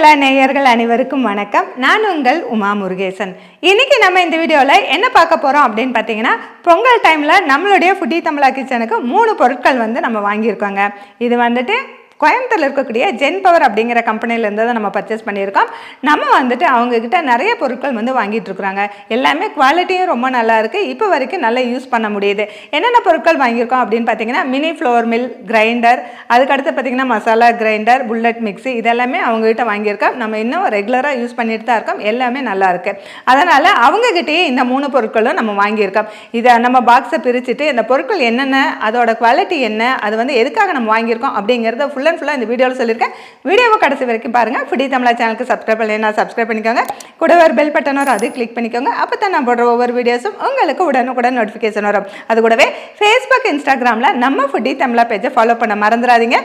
கலா நேயர்கள் அனைவருக்கும் வணக்கம். நான் உங்கள் உமா முருகேசன். இன்னைக்கு நம்ம இந்த வீடியோவில் என்ன பார்க்க போகிறோம் அப்படின்னு பார்த்தீங்கன்னா பொங்கல் டைமில் நம்மளுடைய ஃபுட்டி தமிழா கிச்சனுக்கு மூணு பொருட்கள் வந்து நம்ம வாங்கியிருக்கோங்க. இது வந்துட்டு கோயம்புத்தூரில் இருக்கக்கூடிய ஜென் பவர் அப்படிங்கிற கம்பெனிலேருந்து தான் நம்ம பர்ச்சேஸ் பண்ணியிருக்கோம். நம்ம வந்துட்டு அவங்கக்கிட்ட நிறைய பொருட்கள் வந்து வாங்கிட்டு இருக்கிறாங்க. எல்லாமே குவாலிட்டியும் ரொம்ப நல்லா இருக்குது இப்போ வரைக்கும் நல்லா யூஸ் பண்ண முடியுது. என்னென்ன பொருட்கள் வாங்கியிருக்கோம் அப்படின்னு பார்த்தீங்கன்னா மினி ஃப்ளோர் மில் கிரைண்டர் அதுக்கடுத்து பார்த்தீங்கன்னா மசாலா கிரைண்டர் புல்லட் மிக்ஸி இதெல்லாமே அவங்ககிட்ட வாங்கியிருக்கோம். நம்ம இன்னும் ரெகுலராக யூஸ் பண்ணிட்டு தான் இருக்கோம். எல்லாமே நல்லா இருக்கு. அதனால் அவங்ககிட்டயே இந்த மூணு பொருட்களும் நம்ம வாங்கியிருக்கோம். இதை நம்ம பாக்ஸை பிரிச்சுட்டு இந்த பொருட்கள் என்னென்ன அதோட குவாலிட்டி என்ன அது வந்து எதுக்காக நம்ம வாங்கியிருக்கோம் அப்படிங்கிறத ஃபுல்லாக அண்ட் ஃபுல்லாக இந்த வீடியோவில் சொல்லியிருக்கேன். வீடியோவை கடைசி வரைக்கும் பாருங்கள் ஃபிடி தமிழா சேனலுக்கு சப்ஸ்கிரைப் பண்ணி சப்ஸ்கிரைப் பண்ணிக்கோங்க. கூட ஒரு பெல் பட்டன் வரும் அது கிளிக் பண்ணிக்கோங்க. அப்போ தான் நான் போடுற ஒவ்வொரு வீடியோஸும் உங்களுக்கு உடனுக்குடன் நோட்டிஃபிகேஷன் வரும். அது கூடவே ஃபேஸ்புக் இன்ஸ்டாகிராமில் நம்ம ஃபுட்டி தமிழா பேஜை ஃபாலோ பண்ண மறந்துடாதீங்க.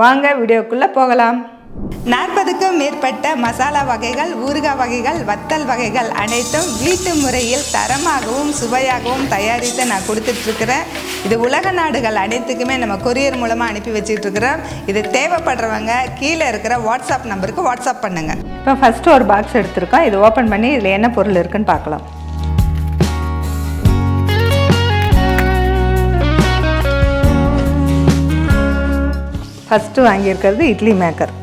வாங்க வீடியோக்குள்ளே போகலாம். நாற்பதுக்கும் மேற்பட்ட மசாலா வகைகள் ஊறுகாய் வகைகள் வத்தல் வகைகள் அனைத்தும் வீட்டு முறையில் தரமாகவும் சுவையாகவும் தயாரித்து நான் கொடுத்துட்ருக்குறேன். இது உலக நாடுகள் அனைத்துக்குமே நம்ம கொரியர் மூலமாக அனுப்பி வச்சிட்ருக்குறோம். இது தேவைப்படுறவங்க கீழே இருக்கிற வாட்ஸ்அப் நம்பருக்கு வாட்ஸ்அப் பண்ணுங்கள் இப்போ ஃபஸ்ட்டு ஒரு பாக்ஸ் எடுத்திருக்கோம். இது ஓப்பன் பண்ணி இதில் என்ன பொருள் இருக்குன்னு பார்க்கலாம். ஃபஸ்ட்டு வாங்கியிருக்கிறது இட்லி மேக்கர்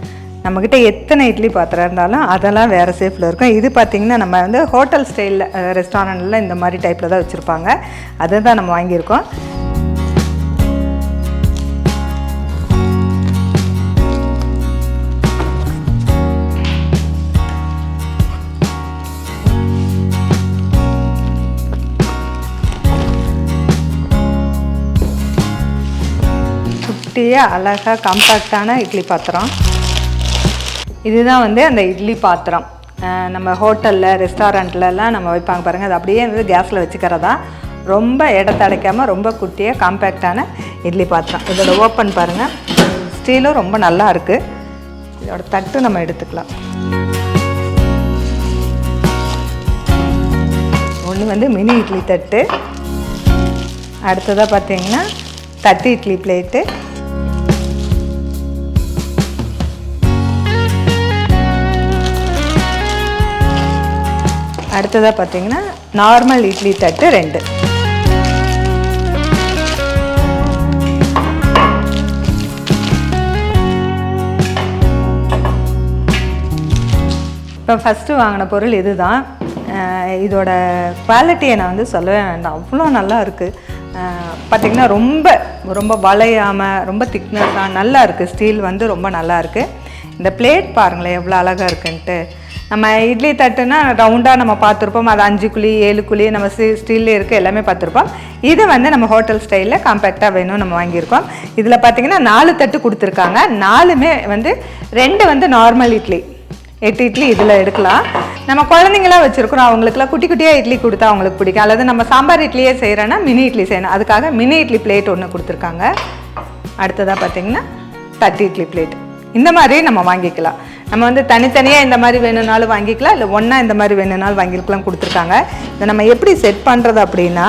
நம்மக்கிட்ட எத்தனை இட்லி பாத்திரம் இருந்தாலும் அதெல்லாம் வேறு சேஃபில் இருக்கும். இது பார்த்திங்கன்னா நம்ம வந்து ஹோட்டல் ஸ்டைலில் ரெஸ்டாரண்ட்டில் இந்த மாதிரி டைப்பில் தான் வச்சுருப்பாங்க. அதை தான் நம்ம வாங்கியிருக்கோம். குட்டியாக அழகாக காம்பாக்டான இட்லி பாத்திரம். இதுதான் வந்து அந்த இட்லி பாத்திரம். நம்ம ஹோட்டலில் ரெஸ்டாரண்ட்லலாம் நம்ம வைப்பாங்க பாருங்கள் அது அப்படியே வந்து கேஸில் வச்சுக்கிறதா. ரொம்ப இடத்தடைக்காமல் ரொம்ப குட்டியாக காம்பேக்டான இட்லி பாத்திரம். இதோட ஓப்பன் பாருங்கள் ஸ்டீலும் ரொம்ப நல்லா இருக்குது இதோட தட்டு நம்ம எடுத்துக்கலாம். ஒன்று வந்து மினி இட்லி தட்டு. அடுத்ததாக பார்த்தீங்கன்னா தட்டு இட்லி பிளேட்டு அடுத்ததாக பார்த்தீங்கன்னா நார்மல் இட்லி தட்டு ரெண்டு. இப்போ ஃபஸ்ட்டு வாங்கின பொருள் இதுதான். அஹ் இதோட குவாலிட்டியை நான் வந்து சொல்லவே வேண்டாம். அவ்வளோ நல்லா இருக்குது பார்த்திங்கன்னா ரொம்ப ரொம்ப வளையாமல் ரொம்ப திக்னஸாக நல்லா இருக்குது ஸ்டீல் வந்து ரொம்ப நல்லா இருக்குது இந்த பிளேட் பாருங்களேன் எவ்வளோ அழகாக இருக்குன்ட்டு. நம்ம இட்லி தட்டுனா ரவுண்டாக நம்ம பார்த்துருப்போம். அது அஞ்சு குழி ஏழு குழி நம்ம ஸ்டீ ஸ்டீலில் இருக்குது எல்லாமே பார்த்துருப்போம். இது வந்து நம்ம ஹோட்டல் ஸ்டைலில் காம்பேக்டாக வேணும் நம்ம வாங்கியிருக்கோம். இதில் பார்த்தீங்கன்னா நாலு தட்டு கொடுத்துருக்காங்க. நாலுமே வந்து ரெண்டு வந்து நார்மல் இட்லி. எட்டு இட்லி இதில் எடுக்கலாம். நம்ம குழந்தைங்களாம் வச்சுருக்குறோம். அவங்களுக்குலாம் குட்டி குட்டியாக இட்லி கொடுத்தா அவங்களுக்கு பிடிக்கும். அல்லது நம்ம சாம்பார் இட்லியே செய்கிறோன்னா மினி இட்லி செய்யணும். அதுக்காக மினி இட்லி பிளேட் ஒன்று கொடுத்துருக்காங்க. அடுத்ததாக பார்த்தீங்கன்னா தட்டு இட்லி பிளேட் இந்த மாதிரி நம்ம வாங்கிக்கலாம். நம்ம வந்து தனித்தனியாக இந்த மாதிரி வேணும்னாலும் வாங்கிக்கலாம் இல்லை ஒன்றா இந்த மாதிரி வேணும்னாலும் வாங்கிக்கலாம் கொடுத்துருக்காங்க. இதை நம்ம எப்படி செட் பண்ணுறது அப்படின்னா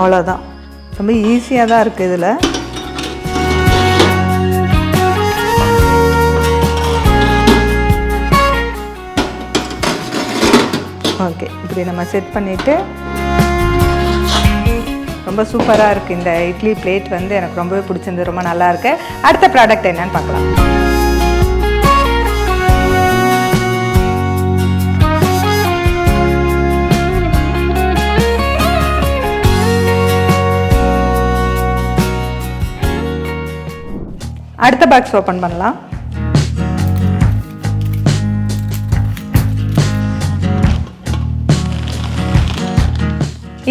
அவ்வளோதான் ரொம்ப ஈஸியாக தான் இருக்குது இதில். ஓகே இப்படி நம்ம செட் பண்ணிவிட்டு ரொம்ப சூப்பராக இருக்குது இந்த இட்லி பிளேட் வந்து எனக்கு ரொம்பவே பிடிச்சிருந்து ரொம்ப நல்லா இருக்கு. அடுத்த ப்ராடக்ட் என்னன்னு பார்க்கலாம். அடுத்த பாக்ஸ் ஓப்பன் பண்ணலாம்.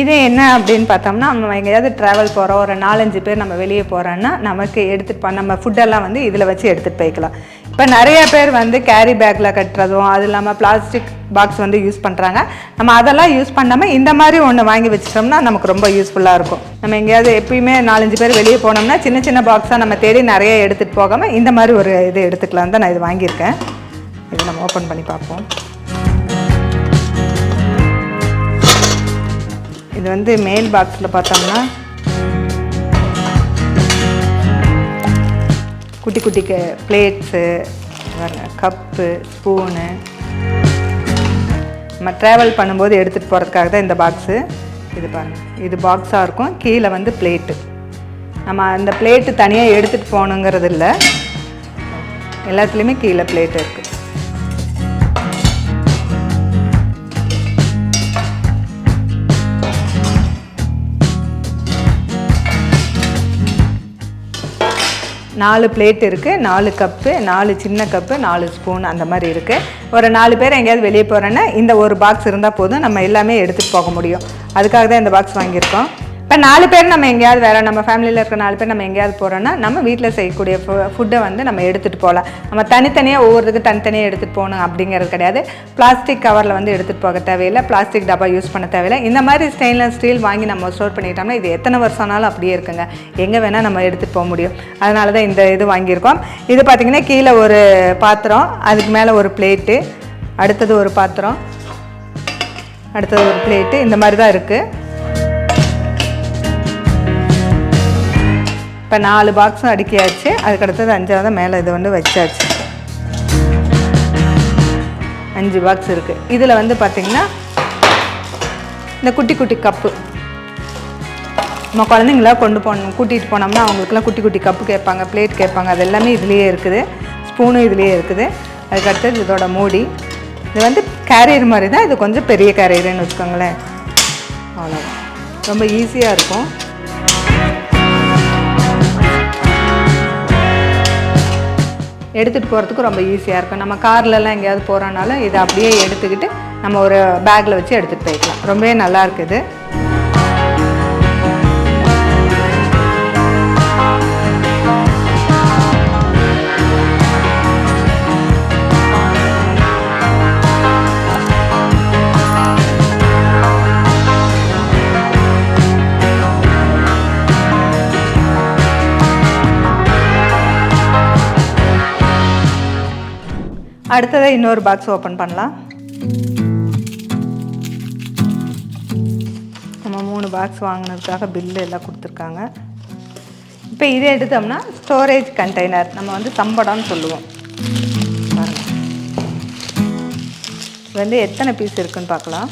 இது என்ன அப்படின்னு பார்த்தோம்னா நம்ம எங்கேயாவது ட்ராவல் போகிறோம் ஒரு நாலஞ்சு பேர் நம்ம வெளியே போகிறோன்னா நமக்கு எடுத்துகிட்டு போ நம்ம ஃபுட்டெல்லாம் வந்து இதில் வச்சு எடுத்துகிட்டு போய்க்கலாம். இப்போ நிறைய பேர் வந்து கேரி பேக்கில் கட்டுறதும் அது இல்லாமல் பிளாஸ்டிக் பாக்ஸ் வந்து யூஸ் பண்ணுறாங்க நம்ம அதெல்லாம் யூஸ் பண்ணாமல் இந்த மாதிரி ஒன்று வாங்கி வச்சிட்டோம்னா நமக்கு ரொம்ப யூஸ்ஃபுல்லாக இருக்கும். நம்ம எங்கேயாவது எப்பயுமே நாலஞ்சு பேர் வெளியே போனோம்னா சின்ன சின்ன பாக்ஸாக நம்ம தேடி நிறைய எடுத்துகிட்டு போகாமல் இந்த மாதிரி ஒரு இது எடுத்துக்கலாம் தான் நான் இது வாங்கியிருக்கேன். இது நம்ம ஓப்பன் பண்ணி பார்ப்போம். இது வந்து மேல் பாக்ஸில் பார்த்தோம்னா குட்டி குட்டி பிளேட்ஸு கப்பு ஸ்பூனு நம்ம ட்ராவல் பண்ணும்போது எடுத்துகிட்டு போகிறதுக்காக தான் இந்த பாக்ஸு இது பாருங்கள் இது பாக்ஸாக இருக்கும். கீழே வந்து பிளேட்டு நம்ம அந்த பிளேட்டு தனியாக எடுத்துகிட்டு போகணுங்கிறது இல்லை. எல்லாத்துலேயுமே கீழே பிளேட் இருக்குது நாலு பிளேட் இருக்குது நாலு கப்பு நாலு சின்ன கப்பு நாலு ஸ்பூன் அந்த மாதிரி இருக்குது ஒரு நாலு பேர் எங்கேயாவது வெளியே போகிறேன்னா இந்த ஒரு பாக்ஸ் இருந்தால் போதும் நம்ம எல்லாமே எடுத்துகிட்டு போக முடியும். அதுக்காக தான் இந்த பாக்ஸ் வாங்கியிருக்கோம். இப்போ நாலு பேர் நம்ம எங்கேயாவது வேறு நம்ம ஃபேமிலியில் இருக்க நாலு பேர் நம்ம எங்கேயாவது போகிறோன்னா நம்ம வீட்டில் செய்யக்கூடிய ஃபுட்டை வந்து நம்ம எடுத்துகிட்டு போகலாம் நம்ம தனித்தனியாக ஒவ்வொருத்துக்கு தனித்தனியாக எடுத்துகிட்டு போகணும் அப்படிங்கிறது கிடையாது. பிளாஸ்டிக் கவரில் வந்து எடுத்துகிட்டு போக தேவையில்லை. பிளாஸ்டிக் டப்பா யூஸ் பண்ண தேவையில்லை. இந்த மாதிரி ஸ்டெயின்லெஸ் ஸ்டீல் வாங்கி நம்ம ஸ்டோர் பண்ணிட்டோம்னா இது எத்தனை வருஷம் ஆனாலும் அப்படியே இருக்குங்க. எங்கே வேணால் நம்ம எடுத்துகிட்டு போக முடியும். அதனால தான் இந்த இது வாங்கியிருக்கோம். இது பார்த்திங்கன்னா கீழே ஒரு பாத்திரம் அதுக்கு மேலே ஒரு பிளேட்டு அடுத்தது ஒரு பாத்திரம் அடுத்தது ஒரு பிளேட்டு இந்த மாதிரி தான் இருக்குது இப்போ நாலு பாக்ஸும் அடுக்கியாச்சு. அதுக்கு அடுத்தது அஞ்சாவது மேலே இது வந்து வச்சாச்சு. அஞ்சு பாக்ஸ் இருக்குது இதில் வந்து பார்த்திங்கன்னா இந்த குட்டி குட்டி கப்பு நம்ம குழந்தைங்களாம் கொண்டு போகணும் கூட்டிகிட்டு போனோம்னா அவங்களுக்குலாம் குட்டி குட்டி கப்பு கேட்பாங்க பிளேட் கேட்பாங்க. அது எல்லாமே இதுலேயே இருக்குது. ஸ்பூனும் இதுலேயே இருக்குது. அதுக்கு அடுத்தது இதோட மூடி. இது வந்து கேரியர் மாதிரி தான் இது கொஞ்சம் பெரிய கேரியர்னு வச்சுக்கோங்களேன். அவ்வளோதான் ரொம்ப ஈஸியாக இருக்கும். எடுத்துகிட்டு போகிறதுக்கு ரொம்ப ஈஸியாக இருக்கும். நம்ம கார்லலாம் எங்கேயாவது போகிறோனாலும் இதை அப்படியே எடுத்துக்கிட்டு நம்ம ஒரு பேக்கில் வச்சு எடுத்துகிட்டு போய்க்கலாம். ரொம்பவே நல்லா இருக்குது. அடுத்ததை இன்னொரு பாக்ஸ் ஓப்பன் பண்ணலாம். நம்ம மூணு பாக்ஸ் வாங்கினதுக்காக பில்லு எல்லாம் கொடுத்துருக்காங்க. இப்போ இதை எடுத்தோம்னா ஸ்டோரேஜ் கண்டெய்னர் நம்ம வந்து சம்படம்னு சொல்லுவோம். இது வந்து எத்தனை பீஸ் இருக்குன்னு பார்க்கலாம்.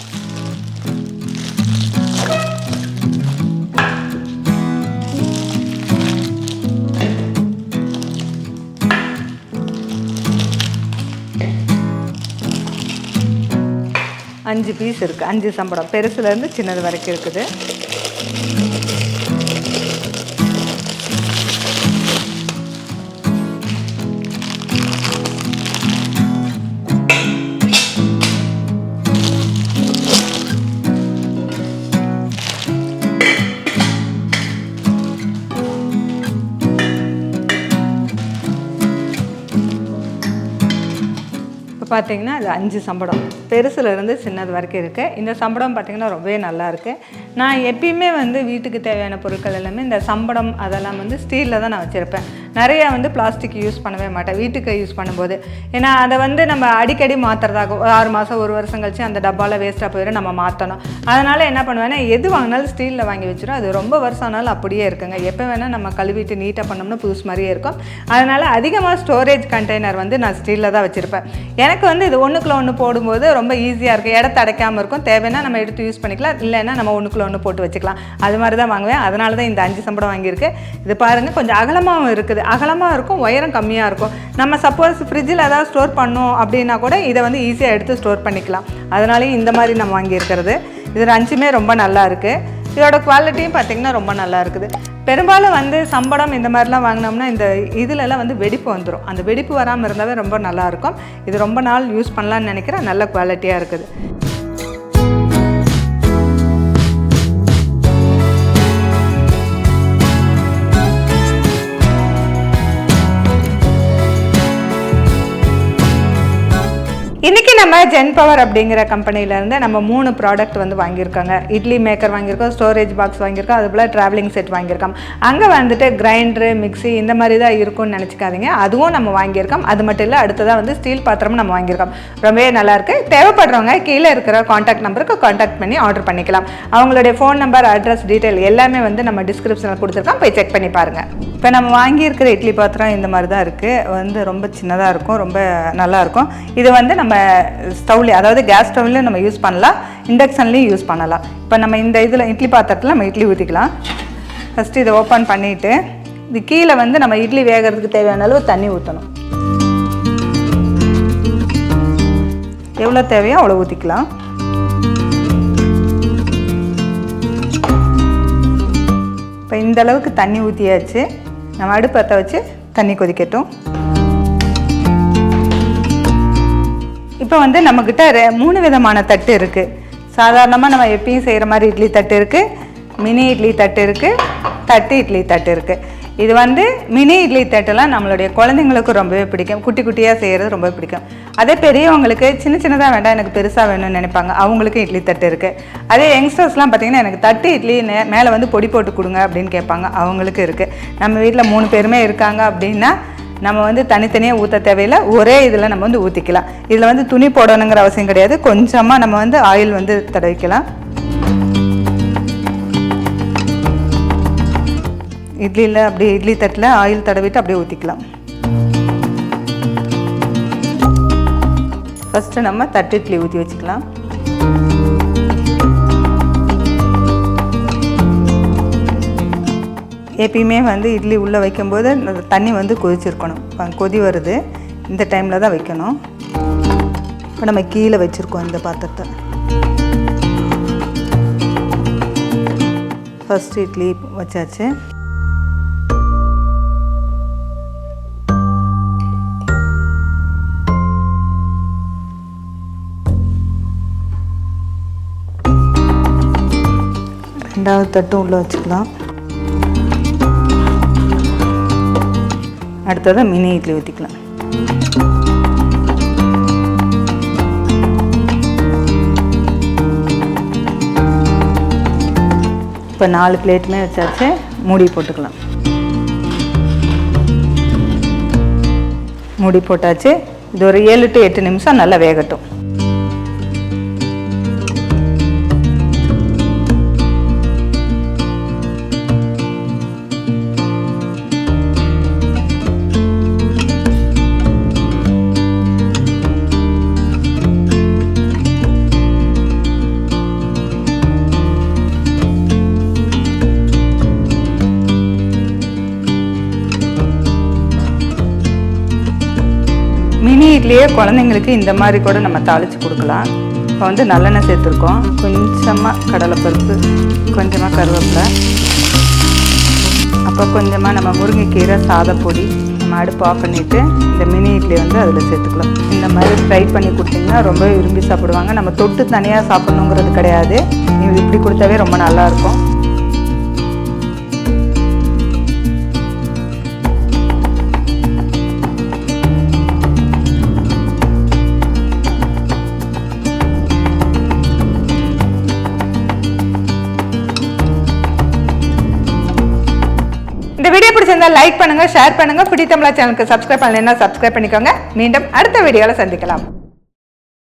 அஞ்சு பீஸ் இருக்குது அஞ்சு சம்பளம். பெருசுலேருந்து சின்னது வரைக்கும் இருக்குது. பார்த்தீங்கன்னா அது அஞ்சு சம்படம். பெருசுலேருந்து சின்னது வரைக்கும் இருக்குது இந்த சம்படம் பார்த்திங்கன்னா ரொம்பவே நல்லா இருக்குது நான் எப்பயுமே வந்து வீட்டுக்கு தேவையான பொருட்கள் எல்லாமே இந்த சம்படம் அதெல்லாம் வந்து ஸ்டீலில் தான் நான் வச்சுருப்பேன். நிறைய வந்து பிளாஸ்டிக் யூஸ் பண்ணவே மாட்டேன். வீட்டுக்கு யூஸ் பண்ணும்போது. ஏன்னா அதை வந்து நம்ம அடிக்கடி மாற்றுறதாக ஆறு மாதம் ஒரு வருஷம் கழிச்சு அந்த டப்பாவில் வேஸ்ட்டாக போயிடும் நம்ம மாற்றணும் அதனால் என்ன பண்ணுவேன்னா எது வாங்கினாலும் ஸ்டீலில் வாங்கி வச்சிடும் அது ரொம்ப வருஷம் ஆனாலும் அப்படியே இருக்குங்க. எப்போ வேணால் நம்ம கழுவிட்டு நீட்டாக பண்ணோம்னா புதுசு மாதிரியே இருக்கும். அதனால் அதிகமாக ஸ்டோரேஜ் கண்டெய்னர் வந்து நான் ஸ்டீலில் தான் வச்சுருப்பேன். எனக்கு வந்து இது ஒன்றுக்குள்ள ஒன்று போடும்போது ரொம்ப ஈஸியாக இருக்கும். இடத்த அடைக்காமல் இருக்கும். தேவைன்னா நம்ம எடுத்து யூஸ் பண்ணிக்கலாம். இல்லைன்னா நம்ம ஒன்றுக்குள்ள ஒன்று போட்டு வச்சுக்கலாம். அது மாதிரி தான் வாங்குவேன். அதனால தான் இந்த அஞ்சு சம்பளம் வாங்கியிருக்கு. இது பாருங்கள் கொஞ்சம் அகலமாகவும் இருக்குது. அகலமாக இருக்கும் உயரம் கம்மியாக இருக்கும். நம்ம சப்போஸ் ஃப்ரிட்ஜில் ஏதாவது ஸ்டோர் பண்ணோம் அப்படின்னா கூட இதை வந்து ஈஸியாக எடுத்து ஸ்டோர் பண்ணிக்கலாம். அதனாலேயும் இந்த மாதிரி நம்ம வாங்கியிருக்கிறது. இது அஞ்சுமே ரொம்ப நல்லா இருக்குது இதோட குவாலிட்டியும் பார்த்திங்கன்னா ரொம்ப நல்லா இருக்குது. பெரும்பாலும் வந்து சம்பளம் இந்த மாதிரிலாம் வாங்கினோம்னா இந்த இதுலலாம் வந்து வெடிப்பு வந்துடும் அந்த வெடிப்பு வராமல் இருந்தாவே ரொம்ப நல்லாயிருக்கும் இது ரொம்ப நாள் யூஸ் பண்ணலான்னு நினைக்கிறேன். நல்ல குவாலிட்டியாக இருக்குது. நம்ம ஜென் பவர் அப்படிங்கிற கம்பெனிலேருந்து நம்ம மூணு ப்ராடக்ட் வந்து வாங்கியிருக்காங்க. இட்லி மேக்கர் வாங்கியிருக்கோம் ஸ்டோரேஜ் பாக்ஸ் வாங்கியிருக்கோம் அது போல் ட்ராவலிங் செட் வாங்கியிருக்கோம். அங்கே வந்துட்டு கிரைண்டரு மிக்சி இந்த மாதிரி தான் இருக்கும்னு நினச்சிக்காதீங்க. அதுவும் நம்ம வாங்கியிருக்கோம். அது மட்டும் இல்லை அடுத்ததாக வந்து ஸ்டீல் பாத்திரமும் நம்ம வாங்கியிருக்கோம். ரொம்பவே நல்லாயிருக்கு தேவைப்படுறவங்க கீழே இருக்கிற காண்டாக்ட் நம்பருக்கு காண்டாக்ட் பண்ணி ஆர்டர் பண்ணிக்கலாம். அவங்களுடைய ஃபோன் நம்பர் அட்ரஸ் டீட்டெயில் எல்லாமே வந்து நம்ம டிஸ்கிரிப்ஷனில் கொடுத்துருக்கோம். போய் செக் பண்ணி பாருங்கள் இப்போ நம்ம வாங்கியிருக்கிற இட்லி பாத்திரம் இந்த மாதிரி தான் இருக்குது வந்து ரொம்ப சின்னதாக இருக்கும். ரொம்ப நல்லாயிருக்கும் இது வந்து நம்ம ஸ்டவ்லேயே அதாவது கேஸ் ஸ்டவ்லேயும் நம்ம யூஸ் பண்ணலாம் இண்டக்ஷன்லேயும் யூஸ் பண்ணலாம். இப்போ நம்ம இந்த இதில் இட்லி பாத்திரத்தில் நம்ம இட்லி ஊற்றிக்கலாம் ஃபஸ்ட்டு இதை ஓப்பன் பண்ணிவிட்டு இது கீழே வந்து நம்ம இட்லி வேகிறதுக்கு தேவையான அளவு தண்ணி ஊற்றணும் எவ்வளோ தேவையோ அவ்வளோ ஊற்றிக்கலாம் இப்போ இந்த அளவுக்கு தண்ணி ஊற்றியாச்சு நம்ம அடுப்பத்தை வச்சு தண்ணி கொதிக்கட்டும். இப்போ வந்து நம்மக்கிட்ட ரெ- மூணு விதமான தட்டு இருக்குது சாதாரணமாக நம்ம எப்பயும் செய்கிற மாதிரி இட்லி தட்டு இருக்குது மினி இட்லி தட்டு இருக்குது தட்டு இட்லி தட்டு இருக்குது இது வந்து மினி இட்லி தட்டுலாம் நம்மளுடைய குழந்தைங்களுக்கு ரொம்பவே பிடிக்கும். குட்டி குட்டியாக செய்கிறது ரொம்ப பிடிக்கும். அதே பெரியவங்களுக்கு சின்ன சின்னதாக வேண்டாம் எனக்கு பெருசாக வேணும்னு நினைப்பாங்க. அவங்களுக்கும் இட்லி தட்டு இருக்குது அதே யங்ஸ்டர்ஸ்லாம் பார்த்தீங்கன்னா எனக்கு தட்டு இட்லி மேலே வந்து பொடி போட்டு கொடுங்க அப்படின்னு கேட்பாங்க. அவங்களுக்கு இருக்குது நம்ம வீட்டில் மூணு பேருமே இருக்காங்க அப்படின்னா நம்ம வந்து தனித்தனியாக ஊற்ற தேவையில்லை ஒரே இதில் நம்ம வந்து ஊற்றிக்கலாம் இதில் வந்து துணி போடணுங்கிற அவசியம் கிடையாது. கொஞ்சமாக நம்ம வந்து ஆயில் வந்து தடவிக்கலாம். இட்லியில் அப்படியே இட்லி தட்டில் ஆயில் தடவிட்டு அப்படியே ஊற்றிக்கலாம் ஃபஸ்ட்டு நம்ம தட்டு இட்லி ஊற்றி வச்சுக்கலாம். எப்பயுமே வந்து இட்லி உள்ளே வைக்கும்போது அந்த தண்ணி வந்து கொதிச்சிருக்கணும். இப்போ கொதி வருது. இந்த டைமில் தான் வைக்கணும். இப்போ நம்ம கீழே வச்சுருக்கோம் இந்த பாத்திரத்தை. ஃபஸ்ட் இட்லி வச்சாச்சு. ரெண்டாவது தட்டும் உள்ளே வச்சுக்கலாம். அடுத்ததாக மினி இட்லி ஊற்றிக்கலாம் இப்போ நாலு பிளேட்டுமே வச்சாச்சு மூடி போட்டுக்கலாம். மூடி போட்டாச்சு இது ஒரு ஏழு டு எட்டு நிமிஷம் நல்லா வேகட்டும். வீட்லேயே இட்லியே குழந்தைங்களுக்கு இந்த மாதிரி கூட நம்ம தாளித்து கொடுக்கலாம். இப்போ வந்து நல்லெண்ணெய் சேர்த்துருக்கோம். கொஞ்சமாக கடலைப்பருப்பு கொஞ்சமாக கருவேப்பிலை. அப்போ கொஞ்சமாக நம்ம முருங்கைக்கீரை சாதப்பொடி நம்ம அடுப்பு ஆஃப் பண்ணிவிட்டு இந்த மினி இட்லி வந்து அதில் சேர்த்துக்கலாம். இந்த மாதிரி ஃப்ரை பண்ணி கொடுத்தீங்கன்னா ரொம்ப விரும்பி சாப்பிடுவாங்க. நம்ம தொட்டு தனியாக சாப்பிட்ணுங்கிறது கிடையாது. இது இப்படி கொடுத்தாவே ரொம்ப நல்லாயிருக்கும் லைக் பண்ணுங்க ஷேர் பண்ணுங்க. பிடி தமிழா சேனலுக்கு சப்ஸ்கிரைப் பண்ணலைன்னா சப்ஸ்கிரைப் பண்ணிக்கோங்க. மீண்டும் அடுத்த வீடியோவில் சந்திக்கலாம்.